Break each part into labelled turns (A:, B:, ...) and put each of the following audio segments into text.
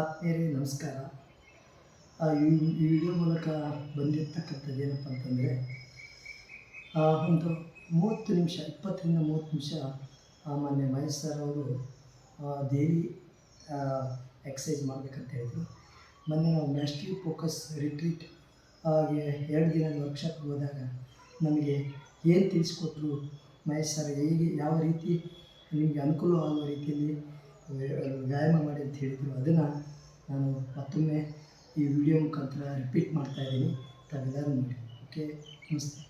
A: ಆತ್ಮೀಯರೇ, ನಮಸ್ಕಾರ. ಈ ವಿಡಿಯೋ ಮೂಲಕ ಬಂದಿರತಕ್ಕಂಥದ್ದು ಏನಪ್ಪ ಅಂತಂದರೆ ಒಂದು ಮೂವತ್ತು ನಿಮಿಷ, ಇಪ್ಪತ್ತರಿಂದ ಮೂವತ್ತು ನಿಮಿಷ ಮೊನ್ನೆ ಮಹೇಶ್ ಸರ್ ಅವರು ಡೈಲಿ ಎಕ್ಸಸೈಸ್ ಮಾಡಬೇಕಂತ ಹೇಳಿದರು. ಮೊನ್ನೆ ನಾವು ಮ್ಯಾಸ್ಟ್ರಿ ಫೋಕಸ್ ರಿಟ್ರೀಟ್ ಹಾಗೆ ಎರಡು ದಿನ ವರ್ಕ್ಶಾಪ್ ಹೋದಾಗ ನಮಗೆ ಏನು ತಿಳಿಸ್ಕೊಟ್ರು ಮಹೇಶ್ ಸರ್ ಹೇಗೆ, ಯಾವ ರೀತಿ ನಿಮಗೆ ಅನುಕೂಲ ಆಗುವ ರೀತಿಯಲ್ಲಿ ವ್ಯಾಯಾಮ ಮಾಡಿ ಅಂತ ಹೇಳಿದ್ರು. ಅದನ್ನು ನಾನು ಮತ್ತೊಮ್ಮೆ ಈ ವಿಡಿಯೋ ಮುಖಾಂತರ ರಿಪೀಟ್ ಮಾಡ್ತಾ ಇದ್ದೀನಿ. ತಾವೆಲ್ಲರೂ ನೋಡಿ. ಓಕೆ ನಮಸ್ತೆ.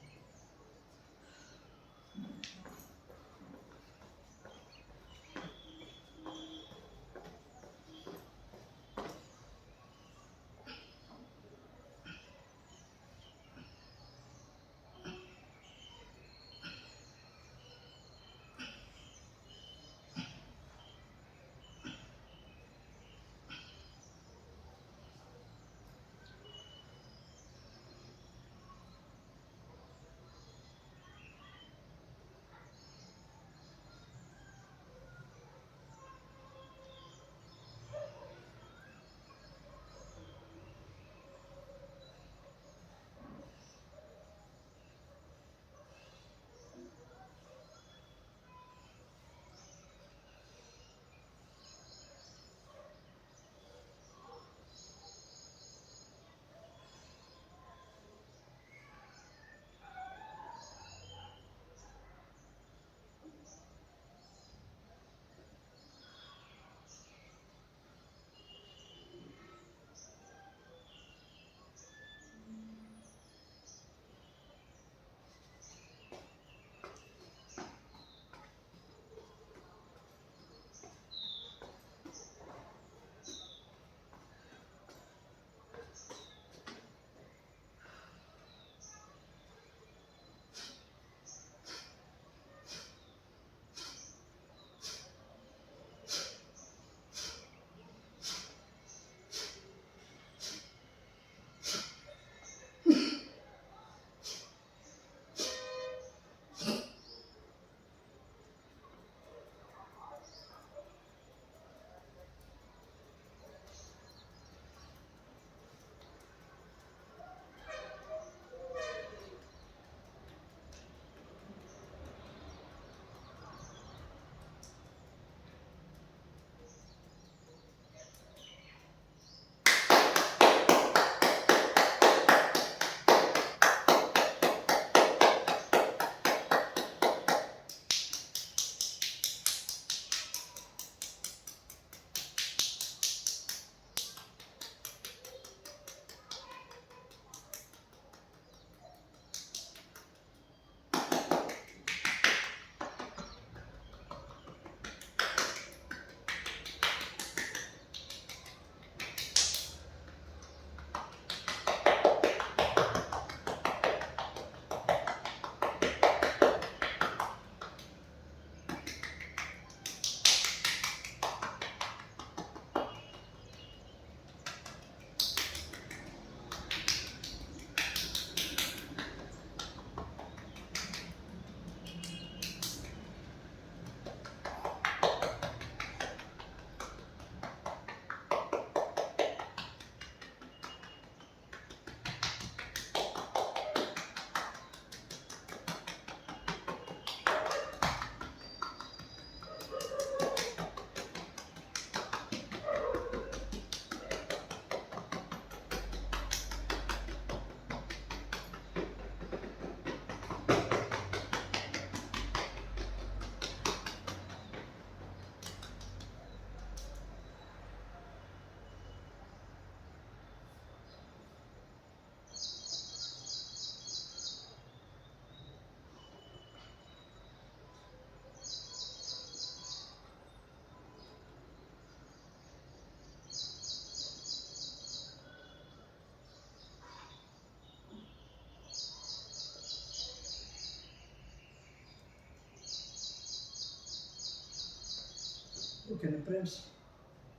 A: ಓಕೆನಾ ಫ್ರೆಂಡ್ಸ್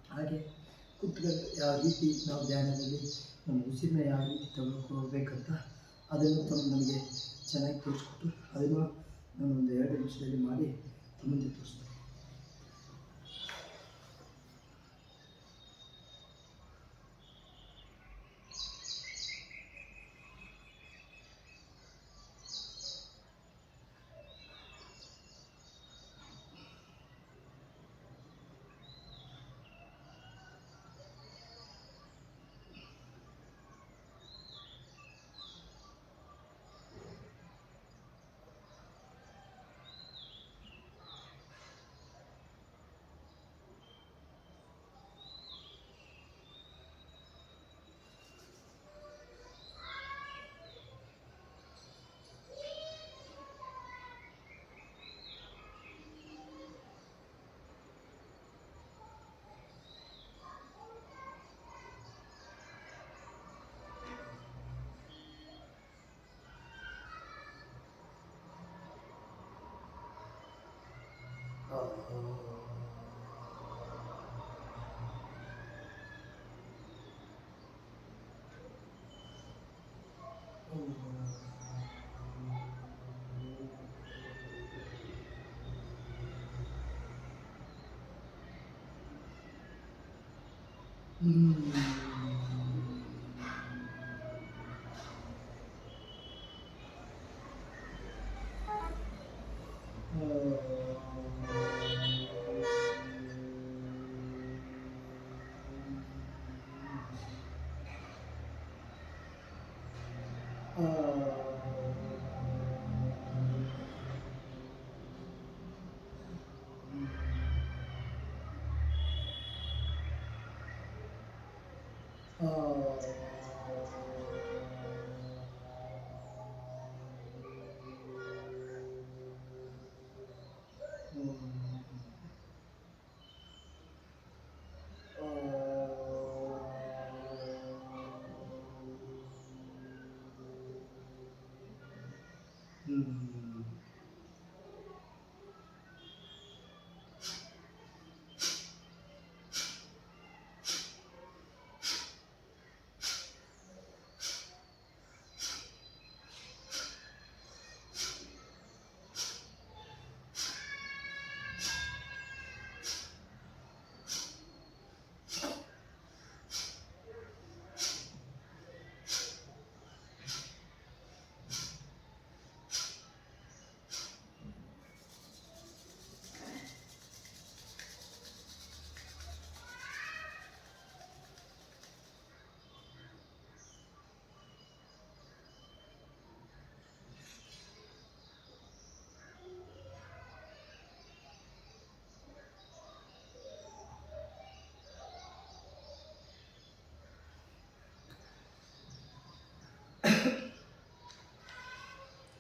A: ಹಾಗೆ ಕುತ್ಕೊಂಡು ಯಾವ ರೀತಿ ನಾವು ಧ್ಯಾನದಲ್ಲಿ ನಮ್ಮ ಉಸಿರನ್ನ ಯಾವ ರೀತಿ ತಗೊಳ್ಕೋಬೇಕಂತ ಅದನ್ನು ತಮ್ಮ ನನಗೆ ಚೆನ್ನಾಗಿ ತೋರಿಸ್ಕೊಟ್ಟು ಅದನ್ನು ನಾನು ಒಂದು ಎರಡು ನಿಮಿಷದಲ್ಲಿ ಮಾಡಿ ಮುಂದೆ ತೋರಿಸ್ತೀನಿ. 嗯，哦，哦。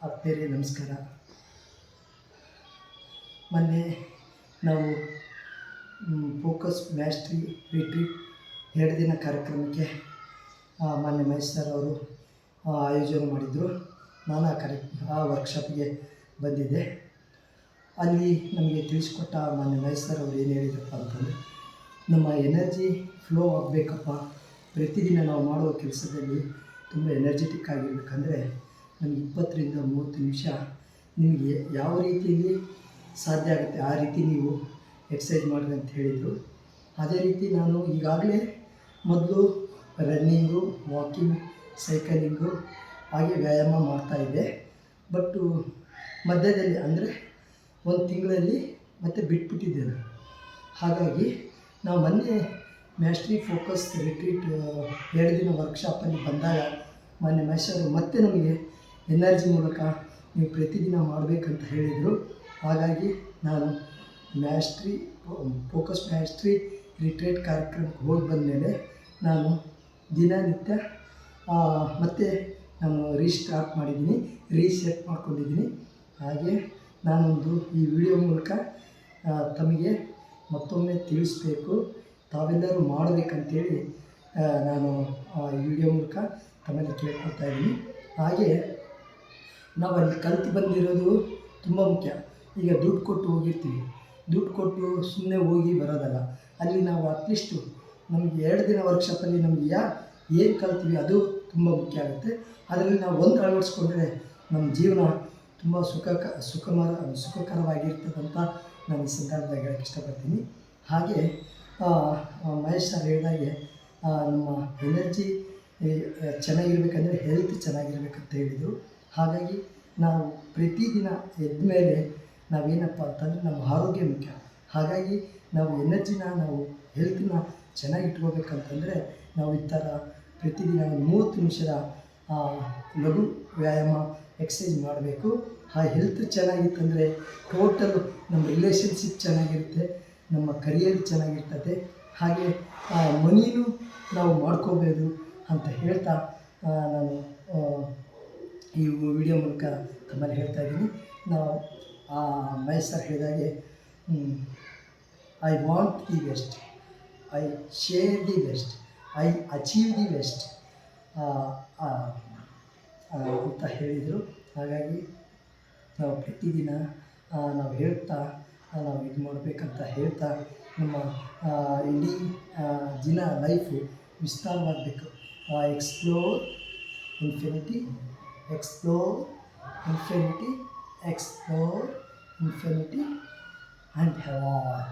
A: ಆತ್ಮೀಯರೇ ನಮಸ್ಕಾರ. ಮೊನ್ನೆ ನಾವು ಫೋಕಸ್ ಮ್ಯಾಸ್ಟ್ರಿ ರಿಟ್ರೀಟ್ ಎರಡು ದಿನ ಕಾರ್ಯಕ್ರಮಕ್ಕೆ ಮೊನ್ನೆ ಮಹೇಶ್ ಸರ್ ಅವರು ಆಯೋಜನೆ ಮಾಡಿದರು. ನಾನು ಆ ಕಾರ್ಯ, ಆ ವರ್ಕ್ಶಾಪ್ಗೆ ಬಂದಿದ್ದೆ. ಅಲ್ಲಿ ನಮಗೆ ತಿಳಿಸ್ಕೊಟ್ಟ ಮಾನ್ಯ ಮಹೇಶ್ ಸರ್ ಅವರು ಏನು ಹೇಳಿದ್ರಪ್ಪ ಅಂತಂದರೆ, ನಮ್ಮ ಎನರ್ಜಿ ಫ್ಲೋ ಆಗಬೇಕಪ್ಪ. ಪ್ರತಿದಿನ ನಾವು ಮಾಡುವ ಕೆಲಸದಲ್ಲಿ ತುಂಬ ಎನರ್ಜೆಟಿಕ್ ಆಗಿರ್ಬೇಕಂದ್ರೆ ನಮಗೆ ಇಪ್ಪತ್ತರಿಂದ ಮೂವತ್ತು ನಿಮಿಷ ನಿಮಗೆ ಯಾವ ರೀತಿಯಲ್ಲಿ ಸಾಧ್ಯ ಆಗುತ್ತೆ ಆ ರೀತಿ ನೀವು ಎಕ್ಸಸೈಸ್ ಮಾಡಿರಿ ಅಂತ ಹೇಳಿದರು. ಅದೇ ರೀತಿ ನಾನು ಈಗಾಗಲೇ ಮೊದಲು ರನ್ನಿಂಗು, ವಾಕಿಂಗ್, ಸೈಕಲಿಂಗು ಹಾಗೆ ವ್ಯಾಯಾಮ ಮಾಡ್ತಾಯಿದ್ದೆ ಬಟ್ಟು ಮಧ್ಯದಲ್ಲಿ ಅಂದರೆ ಒಂದು ತಿಂಗಳಲ್ಲಿ ಮತ್ತೆ ಬಿಟ್ಬಿಟ್ಟಿದ್ದೇನೆ ಹಾಗಾಗಿ ನಾವು ಮೊನ್ನೆ ಮ್ಯಾಸ್ಟ್ರಿ ಫೋಕಸ್ ರಿಟ್ರೀಟ್ ಎರಡು ದಿನ ವರ್ಕ್ಶಾಪಲ್ಲಿ ಬಂದಾಗ ಮೊನ್ನೆ ಮಹೇಶರು ಮತ್ತೆ ನಮಗೆ ಎನರ್ಜಿ ಮೂಲಕ ನೀವು ಪ್ರತಿದಿನ ಮಾಡಬೇಕಂತ ಹೇಳಿದರು. ಹಾಗಾಗಿ ನಾನು ಮ್ಯಾಸ್ಟ್ರಿ ಫೋಕಸ್ ಮ್ಯಾಸ್ಟ್ರಿ ರಿಟ್ರೇಟ್ ಕಾರ್ಯಕ್ರಮಕ್ಕೆ ಹೋಗಿ ಬಂದಮೇಲೆ ನಾನು ದಿನನಿತ್ಯ ಮತ್ತು ನಾನು ರೀಸ್ಟಾರ್ಟ್ ಮಾಡಿದ್ದೀನಿ ರೀಸೆಟ್ ಮಾಡ್ಕೊಂಡಿದ್ದೀನಿ. ಹಾಗೆ ನಾನೊಂದು ಈ ವಿಡಿಯೋ ಮೂಲಕ ತಮಗೆ ಮತ್ತೊಮ್ಮೆ ತಿಳಿಸ್ಬೇಕು. ತಾವೆಲ್ಲರೂ ಮಾಡಬೇಕಂತೇಳಿ ನಾನು ಈ ವಿಡಿಯೋ ಮೂಲಕ ತಮ್ಮಲ್ಲಿ ಕೇಳ್ಕೊಳ್ತಾ ಇದ್ದೀನಿ. ಹಾಗೆ ನಾವು ಅಲ್ಲಿ ಕಲ್ತು ಬಂದಿರೋದು ತುಂಬ ಮುಖ್ಯ. ಈಗ ದುಡ್ಡು ಕೊಟ್ಟು ಹೋಗಿರ್ತೀವಿ. ದುಡ್ಡು ಕೊಟ್ಟು ಸುಮ್ಮನೆ ಹೋಗಿ ಬರೋದಲ್ಲ. ಅಲ್ಲಿ ನಾವು ಅಟ್ಲೀಸ್ಟು ನಮಗೆ ಎರಡು ದಿನ ವರ್ಕ್ಶಾಪಲ್ಲಿ ನಮಗೆ ಯಾ, ಏನು ಕಲ್ತೀವಿ ಅದು ತುಂಬ ಮುಖ್ಯ ಆಗುತ್ತೆ. ಅದರಲ್ಲಿ ನಾವು ಒಂದು ಅಳವಡಿಸ್ಕೊಂಡ್ರೆ ನಮ್ಮ ಜೀವನ ತುಂಬ ಸುಖ ಸುಖಮರ ಸುಖಕರವಾಗಿರ್ತದಂತ ನಾನು ಈ ಸಂದರ್ಭದಾಗ ಹೇಳಕ್ಕೆ ಇಷ್ಟಪಡ್ತೀನಿ. ಹಾಗೆ ಮಹೇಶ್ ಸರ್ ಹೇಳಿದಾಗೆ ನಮ್ಮ ಎನರ್ಜಿ ಚೆನ್ನಾಗಿರ್ಬೇಕಂದ್ರೆ ಹೆಲ್ತ್ ಚೆನ್ನಾಗಿರ್ಬೇಕಂತ ಹೇಳಿದರು. ಹಾಗಾಗಿ ನಾವು ಪ್ರತಿದಿನ ಎದ್ದ ಮೇಲೆ ನಾವೇನಪ್ಪ ಅಂತಂದರೆ ನಮ್ಮ ಆರೋಗ್ಯ ಮುಖ್ಯ. ಹಾಗಾಗಿ ನಾವು ಎನರ್ಜಿನ ನಾವು ಹೆಲ್ತ್ನ ಚೆನ್ನಾಗಿ ಇಟ್ಕೋಬೇಕಂತಂದರೆ ನಾವು ಈ ಥರ ಪ್ರತಿದಿನ ಒಂದು ಮೂವತ್ತು ನಿಮಿಷದ ಲಘು ವ್ಯಾಯಾಮ ಎಕ್ಸಸೈಸ್ ಮಾಡಬೇಕು. ಆ ಹೆಲ್ತ್ ಚೆನ್ನಾಗಿತ್ತಂದರೆ ಟೋಟಲ್ ನಮ್ಮ ರಿಲೇಷನ್ಶಿಪ್ ಚೆನ್ನಾಗಿರುತ್ತೆ, ನಮ್ಮ ಕರಿಯರ್ ಚೆನ್ನಾಗಿರ್ತದೆ. ಹಾಗೆ, ಆ ಮನಿನೂ ನಾವು ಮಾಡ್ಕೋಬೋದು ಅಂತ ಹೇಳ್ತಾ ನಾನು ಈ ವಿಡಿಯೋ ಮೂಲಕ ತಮ್ಮಲ್ಲಿ ಹೇಳ್ತಾ ಇದ್ದೀನಿ. ನಾವು ಆ ಮಹೇಶ್ ಸರ್ ಹೇಳಿದಾಗೆ I want the best I share the best I achieve the best ಅಂತ ಹೇಳಿದರು. ಹಾಗಾಗಿ ನಾವು ಪ್ರತಿದಿನ ನಾವು ಹೇಳ್ತಾ ನಾವು ಇದು ಮಾಡಬೇಕಂತ ಹೇಳ್ತಾ, ನಮ್ಮ ಇಡೀ ದಿನ life ವಿಸ್ತಾರವಾಗಬೇಕು explore infinity infinity infinity infinity and all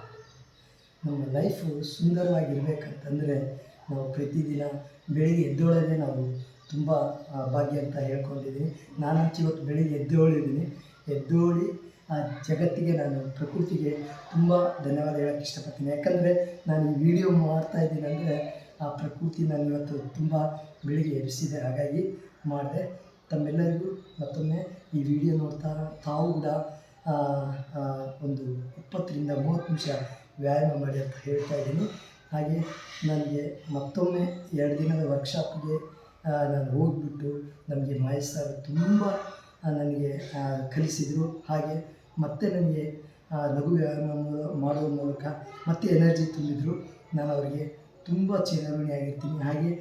A: ನಮ್ಮ ಲೈಫು ಸುಂದರವಾಗಿರ್ಬೇಕಂತಂದರೆ ನಾವು ಪ್ರತಿದಿನ ಬೆಳಿಗ್ಗೆ ಎದ್ದೋಳೋದೆ ನಾವು ತುಂಬ ಭಾಗ್ಯ ಅಂತ ಹೇಳ್ಕೊಂಡಿದ್ದೀನಿ ನಾನಂತೂ ಇವತ್ತು ಬೆಳಿಗ್ಗೆ ಎದ್ದೇಳಿದ್ದೀನಿ ಎದ್ದೇಳಿ ಆ ಜಗತ್ತಿಗೆ ನಾನು ಪ್ರಕೃತಿಗೆ ತುಂಬ ಧನ್ಯವಾದ ಹೇಳೋಕ್ಕೆ ಇಷ್ಟಪಡ್ತೀನಿ. ಯಾಕಂದರೆ ನಾನು ಈ ವಿಡಿಯೋ ಮಾಡ್ತಾ ಇದ್ದೀನಿ ಅಂದರೆ ಆ ಪ್ರಕೃತಿ ನಾನು ಇವತ್ತು ತುಂಬ ಬೆಳಿಗ್ಗೆ ಎಬ್ಬಿಸಿದೆ. ಹಾಗಾಗಿ ಮಾಡಿದೆ. ತಮ್ಮೆಲ್ಲರಿಗೂ ಮತ್ತೊಮ್ಮೆ ಈ ವಿಡಿಯೋ ನೋಡ್ತಾ ತಾವು ಕೂಡ ಒಂದು ಇಪ್ಪತ್ತರಿಂದ ಮೂವತ್ತು ನಿಮಿಷ ವ್ಯಾಯಾಮ ಮಾಡಿ ಅಂತ ಹೇಳ್ತಾ ಇದ್ದೀನಿ. ಹಾಗೆ ನನಗೆ ಮತ್ತೊಮ್ಮೆ ಎರಡು ದಿನದ ವರ್ಕ್ಶಾಪ್ಗೆ ನಾನು ಹೋಗಿಬಿಟ್ಟು ನಮಗೆ ಮಹೇಶ್ ತುಂಬ ನನಗೆ ಕಲಿಸಿದರು. ಹಾಗೆ ಮತ್ತೆ ನನಗೆ ಲಘು ವ್ಯಾಯಾಮ ಮಾಡುವ ಮೂಲಕ ಮತ್ತೆ ಎನರ್ಜಿ ತುಂಬಿದರು. ನಾನು ಅವರಿಗೆ ತುಂಬ ಚಿರಋಣಿಯಾಗಿರ್ತೀನಿ ಹಾಗೆ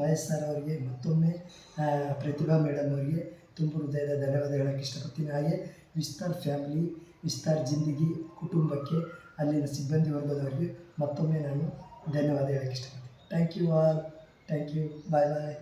A: ಮಹೇಶ್ ಸರ್ ಅವರಿಗೆ ಮತ್ತೊಮ್ಮೆ ಪ್ರತಿಭಾ ಮೇಡಮ್ ಅವರಿಗೆ ತುಂಬ ಹೃದಯದ ಧನ್ಯವಾದ ಹೇಳೋಕ್ಕೆ ಇಷ್ಟಪಡ್ತೀನಿ. ಹಾಗೆ ವಿಸ್ತಾರ್ ಫ್ಯಾಮಿಲಿ ವಿಸ್ತಾರ್ ಜಿಂದಗಿ ಕುಟುಂಬಕ್ಕೆ, ಅಲ್ಲಿನ ಸಿಬ್ಬಂದಿ ವರ್ಗದವರಿಗೆ ಮತ್ತೊಮ್ಮೆ ನಾನು ಧನ್ಯವಾದ ಹೇಳೋಕ್ಕೆ ಇಷ್ಟಪಡ್ತೀನಿ. Thank you all thank you bye bye